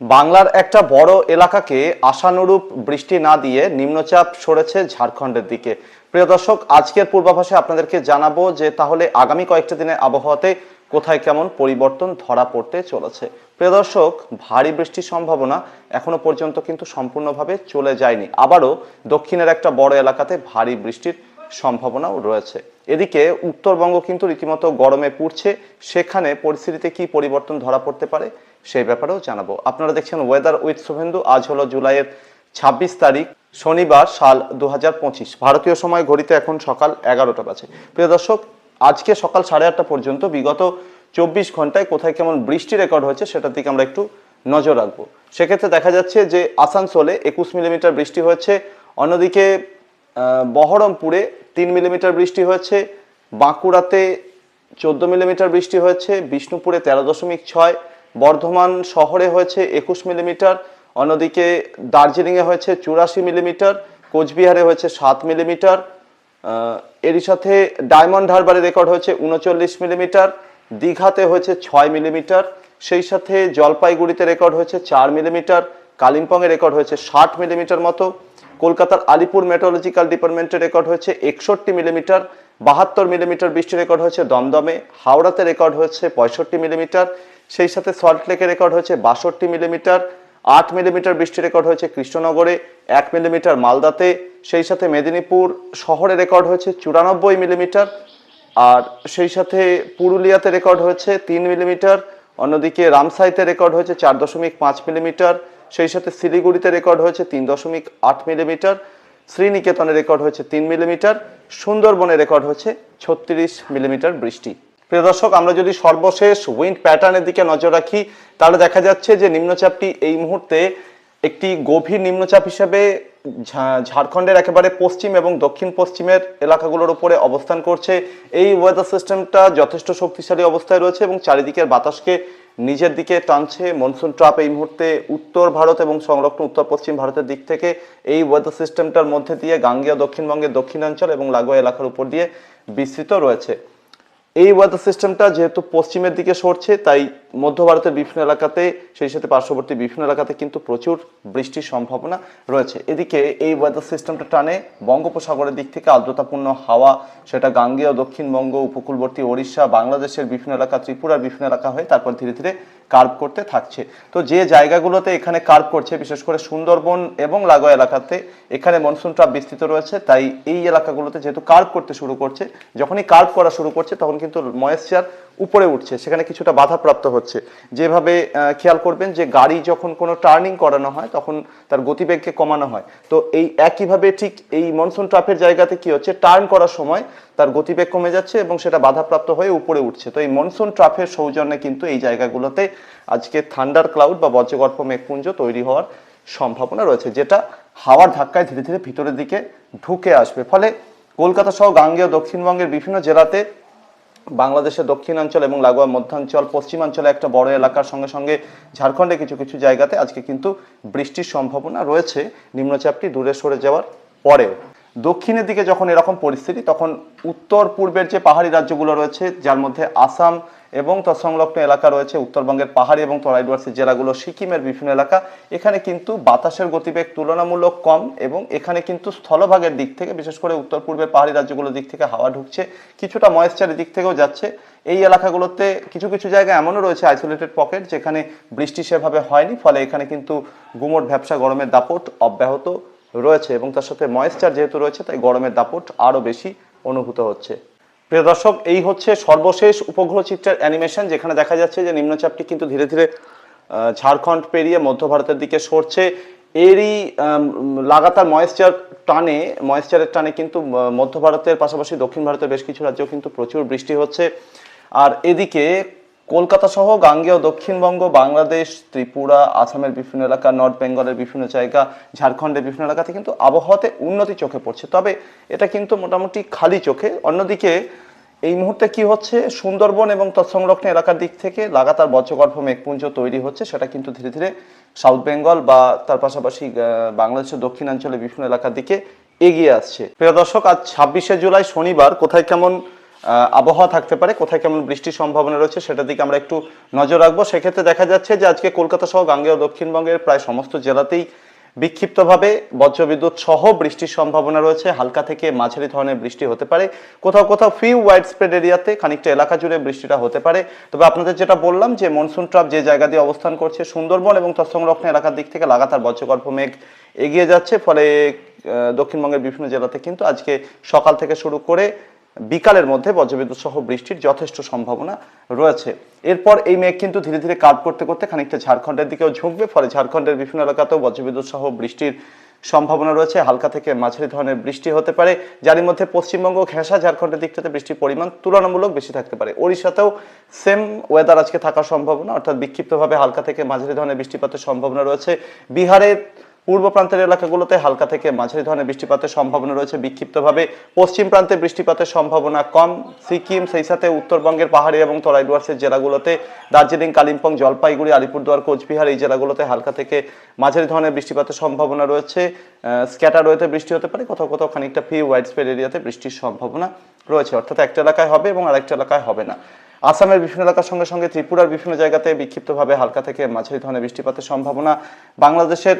বাংলার একটা বড় এলাকাকে আশানুরূপ বৃষ্টি না দিয়ে নিম্নচাপ সরেছে ঝাড়খণ্ডের দিকে। প্রিয় দর্শক, আজকের পূর্বাভাসে আপনাদেরকে জানাব যে তাহলে আগামী কয়েকটা দিনের আবহাওয়াতে কোথায় কেমন পরিবর্তন ধরা পড়তে চলেছে। প্রিয় দর্শক, ভারী বৃষ্টির সম্ভাবনা এখনও পর্যন্ত কিন্তু সম্পূর্ণভাবে চলে যায়নি। আবারও দক্ষিণের একটা বড় এলাকাতে ভারী বৃষ্টির সম্ভাবনাও রয়েছে। এদিকে উত্তরবঙ্গ কিন্তু রীতিমতো গরমে পুড়ছে। সেখানে পরিস্থিতিতে কি পরিবর্তন ধরা পড়তে পারে? সেই ব্যাপারেও জানাব। আপনারা দেখছেন ওয়েদার উইথ শুভেন্দু। আজ হলো জুলাইয়ের ছাব্বিশ তারিখ, শনিবার সাল দুহাজার পঁচিশ। ভারতীয় সময় ঘড়িতে এখন সকাল এগারোটা বাজে। প্রিয় দর্শক, আজকে সকাল সাড়ে আটটা পর্যন্ত, বিগত চব্বিশ ঘন্টায় কোথায় কেমন বৃষ্টি রেকর্ড হয়েছে সেটার দিকে আমরা একটু নজর রাখব। সেক্ষেত্রে দেখা যাচ্ছে যে আসানসোলে একুশ মিলিমিটার বৃষ্টি হয়েছে, অন্যদিকে বহরমপুরে তিন মিলিমিটার বৃষ্টি হয়েছে, বাঁকুড়াতে চোদ্দ মিলিমিটার বৃষ্টি হয়েছে, বিষ্ণুপুরে তেরো দশমিক ছয় বর্ধমান শহরে হয়েছে একুশ মিলিমিটার, অন্যদিকে দার্জিলিংয়ে হয়েছে চুরাশি মিলিমিটার, কোচবিহারে হয়েছে সাত মিলিমিটার এরই সাথে ডায়মন্ড হারবারে রেকর্ড হয়েছে উনচল্লিশ মিলিমিটার, দীঘাতে হয়েছে ছয় মিলিমিটার, সেই সাথে জলপাইগুড়িতে রেকর্ড হয়েছে চার মিলিমিটার, কালিম্পংয়ে রেকর্ড হয়েছে ষাট মিলিমিটার মতো, কলকাতার আলিপুর মেট্রোলজিক্যাল ডিপার্টমেন্টে রেকর্ড হয়েছে একষট্টি মিলিমিটার, বাহাত্তর মিলিমিটার বৃষ্টি রেকর্ড হয়েছে দমদমে, হাওড়াতে রেকর্ড হয়েছে পঁয়ষট্টি মিলিমিটার সেই সাথে সল্টলেকে রেকর্ড হয়েছে বাষট্টি মিলিমিটার আট মিলিমিটার বৃষ্টি রেকর্ড হয়েছে কৃষ্ণনগরে, এক মিলিমিটার মালদাতে, সেই সাথে মেদিনীপুর শহরে রেকর্ড হয়েছে চুরানব্বই মিলিমিটার আর সেই সাথে পুরুলিয়াতে রেকর্ড হয়েছে তিন মিলিমিটার অন্যদিকে রামসাইতে রেকর্ড হয়েছে চার দশমিক পাঁচ মিলিমিটার সেই সাথে শিলিগুড়িতে রেকর্ড হয়েছে তিন দশমিক আট মিলিমিটার শ্রীনিকেতনে রেকর্ড হয়েছে তিন মিলিমিটার সুন্দরবনে রেকর্ড হয়েছে ছত্রিশ মিলিমিটার বৃষ্টি। প্রিয় দর্শক, আমরা যদি সর্বশেষ উইন্ড প্যাটার্নের দিকে নজর রাখি, তাহলে দেখা যাচ্ছে যে নিম্নচাপটি এই মুহূর্তে একটি গভীর নিম্নচাপ হিসেবে ঝাড়খণ্ডের একেবারে পশ্চিম এবং দক্ষিণ পশ্চিমের এলাকাগুলোর উপরে অবস্থান করছে। এই ওয়েদার সিস্টেমটা যথেষ্ট শক্তিশালী অবস্থায় রয়েছে এবং চারিদিকের বাতাসকে নিজের দিকে টানছে মনসুন ট্রাপ এই মুহূর্তে উত্তর ভারত এবং সংরক্ষণ উত্তর পশ্চিম ভারতের দিক থেকে। এই ওয়েদার সিস্টেমটার মধ্যে দিয়ে গাঙ্গেয় দক্ষিণবঙ্গের দক্ষিণাঞ্চল এবং লাগোয়া এলাকার উপর দিয়ে বিস্তৃত রয়েছে। এই ওয়েদার সিস্টেমটা যেহেতু পশ্চিমের দিকে সরছে, তাই মধ্য ভারতের বিভিন্ন এলাকাতে, সেই সাথে পার্শ্ববর্তী বিভিন্ন এলাকাতে কিন্তু প্রচুর বৃষ্টির সম্ভাবনা রয়েছে। এদিকে এই ওয়েদার সিস্টেমটা টানে বঙ্গোপসাগরের দিক থেকে আর্দ্রতাপূর্ণ হাওয়া, সেটা গাঙ্গেয় দক্ষিণবঙ্গ, উপকূলবর্তী ওড়িশা, বাংলাদেশের বিভিন্ন এলাকা, ত্রিপুরার বিভিন্ন এলাকা হয়ে তারপর ধীরে ধীরে কার্ভ করতে থাকছে। তো যে জায়গাগুলোতে এখানে কার্ভ করছে, বিশেষ করে সুন্দরবন এবং লাগোয়া এলাকাতে, এখানে মনসুন ট্রাপ বিস্তৃত রয়েছে। তাই এই এলাকাগুলোতে যেহেতু কার্ভ করতে শুরু করছে, যখনই কার্ভ করা শুরু করছে, তখন কিন্তু ময়েশ্চার উপরে উঠছে, সেখানে কিছুটা বাধাপ্রাপ্ত হচ্ছে। যেভাবে খেয়াল করবেন যে গাড়ি যখন কোনো টার্নিং করানো হয়, তখন তার গতিবেগকে কমানো হয়। তো এই একইভাবে ঠিক এই মনসুন ট্রাফের জায়গাতে কি হচ্ছে টার্ন করার সময় তার গতিবেগ কমে যাচ্ছে এবং সেটা বাধাপ্রাপ্ত হয়ে উপরে উঠছে। তো এই মনসুন ট্রাফের সৌজন্যে কিন্তু এই জায়গাগুলোতে আজকে থান্ডার ক্লাউড বা বজ্রগর্ভ মেঘপুঞ্জ তৈরি হওয়ার সম্ভাবনা রয়েছে, যেটা হাওয়ার ধাক্কায় ধীরে ধীরে ভিতরের দিকে ঢুকে আসবে। ফলে কলকাতা সহ গাঙ্গেয় দক্ষিণবঙ্গের বিভিন্ন জেলাতে বাংলাদেশের দক্ষিণাঞ্চল এবং লাগোয়া মধ্যাঞ্চল, পশ্চিমাঞ্চলে একটা বড় এলাকার সঙ্গে সঙ্গে ঝাড়খণ্ডে কিছু কিছু জায়গাতে আজকে কিন্তু বৃষ্টির সম্ভাবনা রয়েছে। নিম্নচাপটি দূরে সরে যাওয়ার পরেও। দক্ষিণের দিকে যখন এরকম পরিস্থিতি, তখন উত্তর পূর্বের যে পাহাড়ি রাজ্যগুলো রয়েছে, যার মধ্যে আসাম এবং তৎসংলগ্ন এলাকা রয়েছে উত্তরবঙ্গের পাহাড়ি এবং তরাইডুয়ার্সের জেলাগুলো, সিকিমের বিভিন্ন এলাকা। এখানে কিন্তু বাতাসের গতিবেগ তুলনামূলক কম এবং এখানে কিন্তু স্থলভাগের দিক থেকে, বিশেষ করে উত্তর পূর্বের পাহাড়ি রাজ্যগুলোর দিক থেকে হাওয়া ঢুকছে, কিছুটা ময়েশ্চারের দিক থেকেও যাচ্ছে। এই এলাকাগুলোতে কিছু কিছু জায়গায় এমনও রয়েছে আইসোলেটেড পকেট যেখানে বৃষ্টি সেভাবে হয়নি, ফলে এখানে কিন্তু গুমোট ভ্যাবসা গরমের দাপট অব্যাহত রয়েছে এবং তার সাথে ময়েশ্চার যেহেতু রয়েছে, তাই গরমের দাপট আরও বেশি অনুভূত হচ্ছে। প্রিয় দর্শক, এই হচ্ছে সর্বশেষ উপগ্রহ চিত্রের অ্যানিমেশন, যেখানে দেখা যাচ্ছে যে নিম্নচাপটি কিন্তু ধীরে ধীরে ঝাড়খণ্ড পেরিয়ে মধ্য ভারতের দিকে সরছে। এরই লাগাতার ময়েশ্চার টানে ময়েশ্চারের টানে কিন্তু মধ্য ভারতের পাশাপাশি দক্ষিণ ভারতের বেশ কিছু রাজ্যেও কিন্তু প্রচুর বৃষ্টি হচ্ছে। আর এদিকে কলকাতা সহ গাঙ্গেয় দক্ষিণবঙ্গ, বাংলাদেশ, ত্রিপুরা, আসামের বিভিন্ন এলাকা, নর্থ বেঙ্গলের বিভিন্ন জায়গা, ঝাড়খণ্ডের বিভিন্ন এলাকাতে কিন্তু আবহাওয়াতে উন্নতি চোখে পড়ছে। তবে এটা কিন্তু মোটামুটি খালি চোখে। অন্যদিকে এই মুহূর্তে কি হচ্ছে? সুন্দরবন এবং তৎসংলগ্ন এলাকার দিক থেকে লাগাতার বজ্রগর্ভ মেঘপুঞ্জ তৈরি হচ্ছে। সেটা কিন্তু ধীরে ধীরে সাউথ বেঙ্গল বা তার পাশাপাশি বাংলাদেশের দক্ষিণাঞ্চলের বিভিন্ন এলাকার দিকে এগিয়ে আসছে। প্রিয় দর্শক, আজ ছাব্বিশে জুলাই শনিবার। কোথায় কেমন আবহাওয়া থাকতে পারে। কোথায় কেমন বৃষ্টির সম্ভাবনা রয়েছে সেটার দিকে আমরা একটু নজর রাখব। সেক্ষেত্রে দেখা যাচ্ছে যে আজকে কলকাতা সহ গাঙ্গেয় দক্ষিণবঙ্গের প্রায় সমস্ত জেলাতেই বিক্ষিপ্তভাবে বজ্রবিদ্যুৎ সহ বৃষ্টির সম্ভাবনা রয়েছে। হালকা থেকে মাঝারি ধরনের বৃষ্টি হতে পারে। কোথাও কোথাও ফিউ ওয়াইড স্প্রেড এরিয়াতে খানিকটা এলাকা জুড়ে বৃষ্টিটা হতে পারে। তবে আপনাদের যেটা বললাম যে মনসুন ট্রাপ যে জায়গা দিয়ে অবস্থান করছে সুন্দরবন এবং তৎসংলগ্ন এলাকার দিক থেকে লাগাতার বজ্রগর্ভ মেঘ এগিয়ে যাচ্ছে। ফলে দক্ষিণবঙ্গের বিভিন্ন জেলাতে কিন্তু আজকে সকাল থেকে শুরু করে বিকালের মধ্যে বজ্রবিদ্যুৎ সহ বৃষ্টির যথেষ্ট সম্ভাবনা রয়েছে। এরপর এই মেঘ কিন্তু ধীরে ধীরে কাট করতে করতে খানিকটা ঝাড়খণ্ডের দিকেও ঝুঁকবে, ফলে ঝাড়খণ্ডের বিভিন্ন এলাকাতেও বজ্রবিদ্যুৎ সহ বৃষ্টির সম্ভাবনা রয়েছে। হালকা থেকে মাঝারি ধরনের বৃষ্টি হতে পারে, যার মধ্যে পশ্চিমবঙ্গ ঘেঁষা ঝাড়খণ্ডের দিকটাতে বৃষ্টির পরিমাণ তুলনামূলক বেশি থাকতে পারে। ওড়িশাতেও সেম ওয়েদার আজকে থাকার সম্ভাবনা, অর্থাৎ বিক্ষিপ্তভাবে হালকা থেকে মাঝারি ধরনের বৃষ্টিপাতের সম্ভাবনা রয়েছে। বিহারের পূর্ব প্রান্তের এলাকাগুলোতে হালকা থেকে মাঝারি ধরনের বৃষ্টিপাতের সম্ভাবনা রয়েছে। বিক্ষিপ্তভাবে পশ্চিম প্রান্তে বৃষ্টিপাতের সম্ভাবনা কম। সিকিম সেই সাথে উত্তরবঙ্গের পাহাড়ি এবং তরাই ডুয়ার্সের জেলাগুলোতে দার্জিলিং, কালিম্পং, জলপাইগুড়ি, আলিপুরদুয়ার, কোচবিহার এই জেলাগুলোতে হালকা থেকে মাঝারি ধরনের বৃষ্টিপাতের সম্ভাবনা রয়েছে। স্ক্যাটার রয়েছে বৃষ্টি হতে পারে, কোথাও কোথাও খানিকটা ফি ওয়াইড স্প্রেড এরিয়াতে বৃষ্টির সম্ভাবনা রয়েছে। অর্থাৎ একটা এলাকায় হবে এবং আরেকটা এলাকায় হবে না। আসামের বিভিন্ন এলাকার সঙ্গে সঙ্গে ত্রিপুরার বিভিন্ন জায়গাতে বিক্ষিপ্তভাবে হালকা থেকে মাঝারি ধরনের বৃষ্টিপাতের সম্ভাবনা। বাংলাদেশের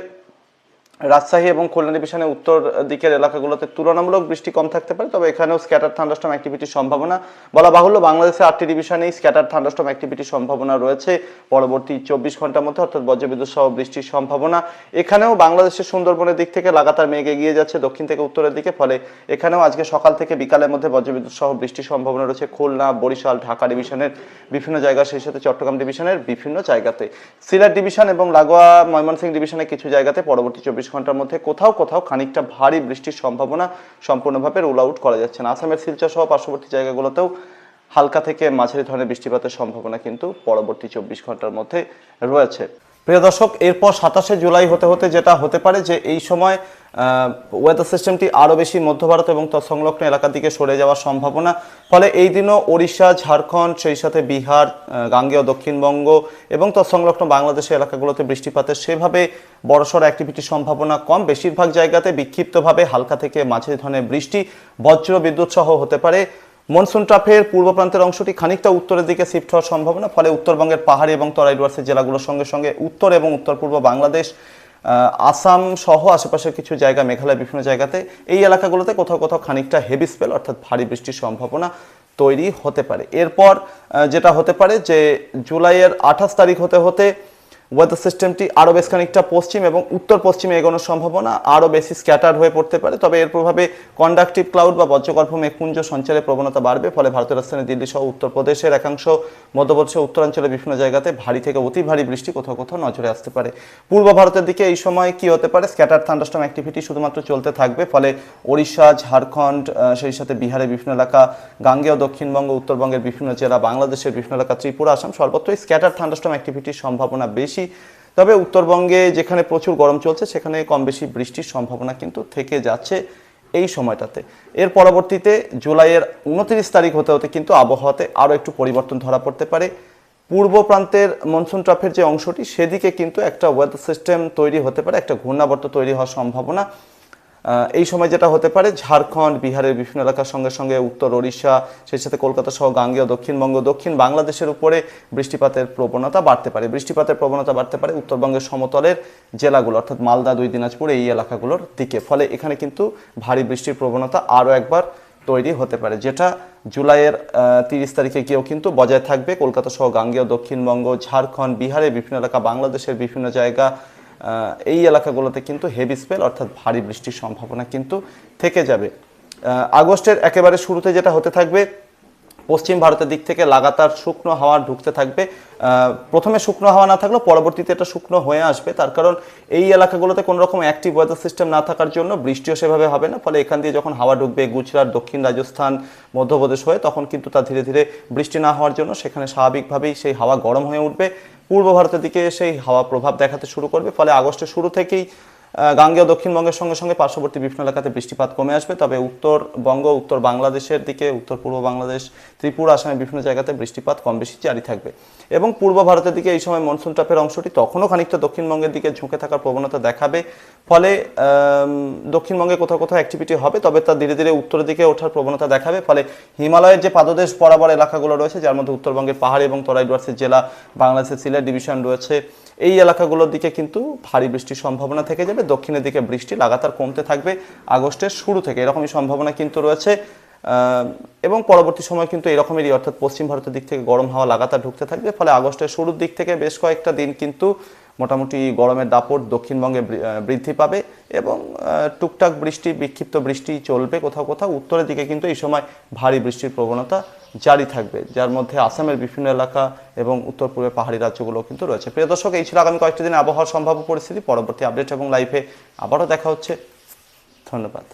রাজশাহী এবং খুলনা ডিভিশনের উত্তর দিকের এলাকাগুলোতে তুলনামূলক বৃষ্টি কম থাকতে পারে, তবে এখানেও স্ক্যাটার থান্ডাস্টম অ্যাক্টিভিটির সম্ভাবনা বলা বাহুল্য। বাংলাদেশের আটটি ডিভিশনেই স্ক্যাটার থান্ডাস্টম অ্যাক্টিভিটির সম্ভাবনা রয়েছে। পরবর্তী চব্বিশ ঘণ্টার মধ্যে অর্থাৎ বজ্রবিদ্যুৎ সহ বৃষ্টির সম্ভাবনা। এখানেও বাংলাদেশের সুন্দরবনের দিক থেকে লাগাতার মেঘ এগিয়ে যাচ্ছে দক্ষিণ থেকে উত্তরের দিকে, ফলে এখানেও আজকে সকাল থেকে বিকালের মধ্যে বজ্রবিদ্যুৎ সহ বৃষ্টির সম্ভাবনা রয়েছে খুলনা, বরিশাল, ঢাকা ডিভিশনের বিভিন্ন জায়গা, সেই সাথে চট্টগ্রাম ডিভিশনের বিভিন্ন জায়গাতে। সিলেট ডিভিশন এবং লাগোয়া ময়মনসিংহ ডিভিশনের কিছু জায়গাতে পরবর্তী চব্বিশ ঘণ্টার মধ্যে কোথাও কোথাও খানিকটা ভারী বৃষ্টির সম্ভাবনা সম্পূর্ণভাবে রোল আউট করা যাচ্ছে না। আসামের শিলচর সহ পার্শ্ববর্তী জায়গাগুলোতেও হালকা থেকে মাঝারি ধরনের বৃষ্টিপাতের সম্ভাবনা কিন্তু পরবর্তী চব্বিশ ঘণ্টার মধ্যে রয়েছে। প্রিয় দর্শক, এরপর সাতাশে জুলাই হতে হতে যেটা হতে পারে যে এই সময় ওয়েদার সিস্টেমটি আরও বেশি মধ্য ভারত এবং তৎসংলগ্ন এলাকার দিকে সরে যাওয়ার সম্ভাবনা। ফলে এই দিনও ওড়িশা, ঝাড়খণ্ড, সেই সাথে বিহার গাঙ্গেয় দক্ষিণবঙ্গ এবং তৎসংলগ্ন বাংলাদেশের এলাকাগুলোতে বৃষ্টিপাতের সেভাবে বড়সড় অ্যাক্টিভিটির সম্ভাবনা কম। বেশিরভাগ জায়গাতে বিক্ষিপ্তভাবে হালকা থেকে মাঝারি ধরনের বৃষ্টি, বজ্র বিদ্যুৎ সহ হতে পারে। মনসুন ট্রাফের পূর্ব প্রান্তের অংশটি খানিকটা উত্তরের দিকে শিফট হওয়ার সম্ভাবনা, ফলে উত্তরবঙ্গের পাহাড়ি এবং তরাই ডুয়ার্সের জেলাগুলোর সঙ্গে সঙ্গে উত্তর এবং উত্তর পূর্ব বাংলাদেশ আসাম সহ আশেপাশের কিছু জায়গা, মেঘালয় বিভিন্ন জায়গাতে এই এলাকাগুলোতে কোথাও কোথাও খানিকটা হেভি স্পেল অর্থাৎ ভারী বৃষ্টির সম্ভাবনা তৈরি হতে পারে। এরপর যেটা হতে পারে যে জুলাইয়ের আঠাশ তারিখ হতে হতে ওয়েদার সিস্টেমটি আরও বেশ খানিকটা পশ্চিম এবং উত্তর পশ্চিমে এগোনোর সম্ভাবনা আরও বেশি স্ক্যাটার হয়ে পড়তে পারে। তবে এর প্রভাবে কন্ডাক্টিভ ক্লাউড বা বজ্রগর্ভ মেঘপুঞ্জ সঞ্চারের প্রবণতা বাড়বে, ফলে ভারতের রাজধানী দিল্লি সহ উত্তরপ্রদেশের একাংশ, মধ্যপ্রদেশ ও উত্তরাঞ্চলের বিভিন্ন জায়গাতে ভারী থেকে অতি ভারী বৃষ্টি কোথাও কোথাও নজরে আসতে পারে। পূর্ব ভারতের দিকে এই সময় কি হতে পারে? স্ক্যাটার থান্ডাস্টম অ্যাক্টিভিটি শুধুমাত্র চলতে থাকবে, ফলে ওড়িশা, ঝাড়খণ্ড সেই সাথে বিহারের বিভিন্ন এলাকা, গাঙ্গেয় দক্ষিণবঙ্গ, উত্তরবঙ্গের বিভিন্ন জেলা, বাংলাদেশের বিভিন্ন এলাকা, ত্রিপুরা, আসাম সর্বত্রই স্ক্যাটার থান্ডাস্টম অ্যাক্টিভিটির সম্ভাবনা বেশি। তবে উত্তরবঙ্গে যেখানে প্রচুর গরম চলছে, সেখানে কম বেশি বৃষ্টির সম্ভাবনা কিন্তু থেকে যাচ্ছে এই সময়টাতে। এর পরবর্তীতে জুলাইয়ের উনত্রিশ তারিখ হতে হতে কিন্তু আবহাওয়াতে আরও একটু পরিবর্তন ধরা পড়তে পারে। পূর্ব প্রান্তের মনসুন ট্রাফের যে অংশটি, সেদিকে কিন্তু একটা ওয়েদার সিস্টেম তৈরি হতে পারে, একটা ঘূর্ণাবর্ত তৈরি হওয়ার সম্ভাবনা। এই সময় যেটা হতে পারে, ঝাড়খণ্ড, বিহারের বিভিন্ন এলাকার সঙ্গে সঙ্গে উত্তর ওড়িশা, সেই সাথে কলকাতা সহ গাঙ্গেয়, দক্ষিণবঙ্গ, দক্ষিণ বাংলাদেশের উপরে বৃষ্টিপাতের প্রবণতা বাড়তে পারে। বৃষ্টিপাতের প্রবণতা বাড়তে পারে উত্তরবঙ্গের সমতলের জেলাগুলো, অর্থাৎ মালদা, দুই দিনাজপুর, এই এলাকাগুলোর দিকে। ফলে এখানে কিন্তু ভারী বৃষ্টির প্রবণতা আরও একবার তৈরি হতে পারে, যেটা জুলাইয়ের তিরিশ তারিখে গিয়েও কিন্তু বজায় থাকবে। কলকাতা সহ গাঙ্গেয়, দক্ষিণবঙ্গ, ঝাড়খণ্ড, বিহারের বিভিন্ন এলাকা, বাংলাদেশের বিভিন্ন জায়গা এই এলাকাগুলোতে কিন্তু হেভি স্পেল অর্থাৎ ভারী বৃষ্টির সম্ভাবনা কিন্তু থেকে যাবে। আগস্টের একেবারে শুরুতে যেটা হতে থাকবে, পশ্চিম ভারতের দিক থেকে লাগাতার শুকনো হাওয়া ঢুকতে থাকবে। প্রথমে শুকনো হাওয়া না থাকলেও পরবর্তীতে এটা শুকনো হয়ে আসবে। তার কারণ এই এলাকাগুলোতে কোনো রকম অ্যাক্টিভ ওয়েদার সিস্টেম না থাকার জন্য বৃষ্টিও সেভাবে হবে না। ফলে এখান দিয়ে যখন হাওয়া ঢুকবে গুজরাট, দক্ষিণ রাজস্থান, মধ্যপ্রদেশ হয়ে, তখন কিন্তু তা ধীরে ধীরে বৃষ্টি না হওয়ার জন্য সেখানে স্বাভাবিকভাবেই সেই হাওয়া গরম হয়ে উঠবে। পূর্ব ভারতের দিকে সেই হাওয়া প্রভাব দেখাতে শুরু করবে। ফলে আগস্টের শুরু থেকেই গাঙ্গেয় দক্ষিণবঙ্গের সঙ্গে সঙ্গে পার্শ্ববর্তী বিভিন্ন এলাকাতে বৃষ্টিপাত কমে আসবে, তবে উত্তরবঙ্গ, উত্তর বাংলাদেশের দিকে, উত্তর পূর্ব বাংলাদেশ, ত্রিপুরা আসামের বিভিন্ন জায়গাতে বৃষ্টিপাত কম বেশি জারি থাকবে। এবং পূর্ব ভারতের দিকে এই সময় মনসুন ট্রাপের অংশটি তখনও খানিকটা দক্ষিণবঙ্গের দিকে ঝুঁকে থাকার প্রবণতা দেখাবে। ফলে দক্ষিণবঙ্গে কোথাও কোথাও অ্যাক্টিভিটি হবে, তবে তা ধীরে ধীরে উত্তরের দিকে ওঠার প্রবণতা দেখাবে। ফলে হিমালয়ের যে পাদদেশ বরাবর এলাকাগুলো রয়েছে, যার মধ্যে উত্তরবঙ্গের পাহাড় এবং তরাই ডুয়ার্সের জেলা, বাংলাদেশের সিলেট ডিভিশন রয়েছে, এই এলাকাগুলোর দিকে কিন্তু ভারী বৃষ্টির সম্ভাবনা থেকে যাবে। দক্ষিণের দিকে বৃষ্টি লাগাতার কমতে থাকবে আগস্টের শুরু থেকে। এরকমই সম্ভাবনা কিন্তু রয়েছে। এবং পরবর্তী সময় কিন্তু এরকমেরই, অর্থাৎ পশ্চিম ভারতের দিক থেকে গরম হাওয়া লাগাতার ঢুকতে থাকবে। ফলে আগস্টের শুরুর দিক থেকে বেশ কয়েকটা দিন কিন্তু মোটামুটি গরমের দাপট দক্ষিণবঙ্গে বৃদ্ধি পাবে এবং টুকটাক বৃষ্টি, বিক্ষিপ্ত বৃষ্টি চলবে কোথাও কোথাও। উত্তরের দিকে কিন্তু এই সময় ভারী বৃষ্টির প্রবণতা জারি থাকবে, যার মধ্যে আসামের বিভিন্ন এলাকা এবং উত্তর পূর্বে পাহাড়ি রাজ্যগুলো কিন্তু রয়েছে। প্রিয় দর্শক, এই ছিল আগামী কয়েকটি দিনে আবহাওয়ার সম্ভাব্য পরিস্থিতি। পরবর্তী আপডেট এবং লাইভে আবারও দেখা হচ্ছে। ধন্যবাদ।